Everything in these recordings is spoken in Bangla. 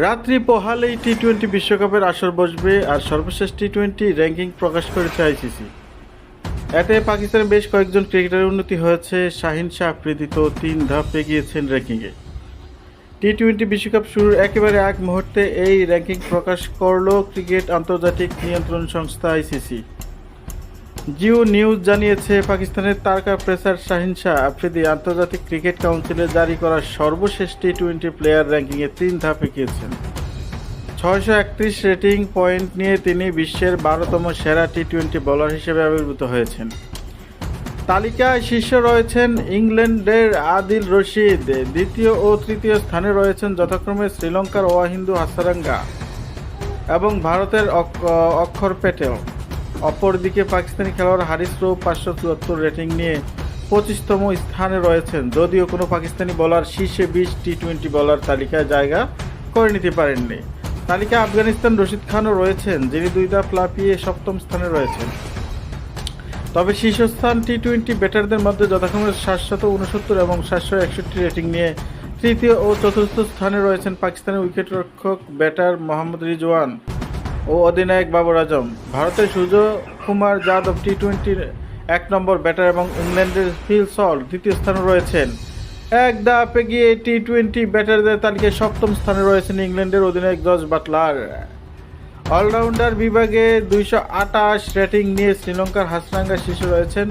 রাত্রি পোহালেই টি টোয়েন্টি বিশ্বকাপের আসর বসবে আর সর্বশেষ টি টোয়েন্টি র্যাঙ্কিং প্রকাশ করেছে আইসিসি। এতে পাকিস্তানের বেশ কয়েকজন ক্রিকেটারের উন্নতি হয়েছে। শাহিন শাহ আফ্রিদি তো তিন ধাপ এগিয়েছেন র্যাঙ্কিংয়ে। টি টোয়েন্টি বিশ্বকাপ শুরুর একেবারে এক মুহূর্তে এই র্যাঙ্কিং প্রকাশ করল ক্রিকেট আন্তর্জাতিক নিয়ন্ত্রণ সংস্থা আইসিসি। জিও নিউজ জানিয়েছে, পাকিস্তানের তারকা প্রেসার শাহিন শাহ আফ্রিদি আন্তর্জাতিক ক্রিকেট কাউন্সিলে জারি করা সর্বশেষ টি টোয়েন্টি প্লেয়ার র্যাঙ্কিংয়ে তিন ধাপ এগিয়েছেন। ছয়শো একত্রিশ রেটিং পয়েন্ট নিয়ে তিনি বিশ্বের বারোতম সেরা টি টোয়েন্টি বোলার হিসেবে আবির্ভূত হয়েছেন। তালিকায় শীর্ষে রয়েছেন ইংল্যান্ডের আদিল রশিদ, দ্বিতীয় ও তৃতীয় স্থানে রয়েছেন যথাক্রমে শ্রীলঙ্কার ওয়াহিন্দু হাসারাঙ্গা এবং ভারতের অক- অক্ষর প্যাটেল অপরদিকে পাকিস্তানি খেলোয়াড় হারিস রৌ পাঁচশো চুয়াত্তর রেটিং নিয়ে পঁচিশতম স্থানে রয়েছেন। যদিও কোনো পাকিস্তানি বলার শীর্ষে বিশ টি টোয়েন্টি বলার তালিকায় জায়গা করে নিতে পারেননি। তালিকায় আফগানিস্তান রশিদ খানও রয়েছেন, যিনি দুই ধাপ লাফিয়ে সপ্তম স্থানে রয়েছেন। তবে শীর্ষস্থান টি টোয়েন্টি ব্যাটারদের মধ্যে যথাক্রমে সাতশত উনসত্তর এবং সাতশো একষট্টি রেটিং নিয়ে তৃতীয় ও চতুর্থ স্থানে রয়েছেন পাকিস্তানের উইকেটরক্ষক ব্যাটার মোহাম্মদ রিজওয়ান। ও অধিনায়ক বাবর আজম। ভারতের সূর্য কুমার যাদব টি টোয়েন্টির এক নম্বর ব্যাটার এবং ইংল্যান্ডের ফিল সল্ট দ্বিতীয় স্থানে রয়েছেন। এক ধাপ এগিয়ে টি টোয়েন্টি ব্যাটারদের তালিকায় সপ্তম স্থানে রয়েছেন ইংল্যান্ডের অধিনায়ক জর্জ বাটলার। অলরাউন্ডার বিভাগে দুইশো আটাশ রেটিং নিয়ে শ্রীলঙ্কার হাসনাঙ্গা শীর্ষে রয়েছেন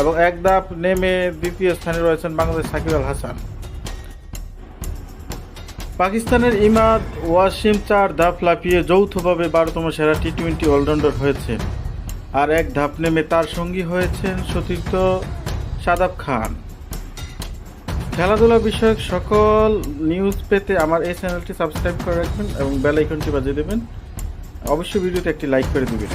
এবং এক ধাপ নেমে দ্বিতীয় স্থানে রয়েছেন বাংলাদেশ সাকিব আল হাসান। পাকিস্তানের ইমাদ ওয়াসিম চার ধাপ লাফিয়ে যৌথভাবে বারোতম সেরা টি টোয়েন্টি অলরাউন্ডার হয়েছেন। আর এক ধাপ নেমে তার সঙ্গী হয়েছেন সতীর্থ সাদাব খান। খেলাধুলা বিষয়ক সকল নিউজ পেতে আমার এই চ্যানেলটি সাবস্ক্রাইব করে রাখবেন এবং বেল আইকনটি বাজিয়ে দেবেন। অবশ্যই ভিডিওতে একটি লাইক করে দিবেন।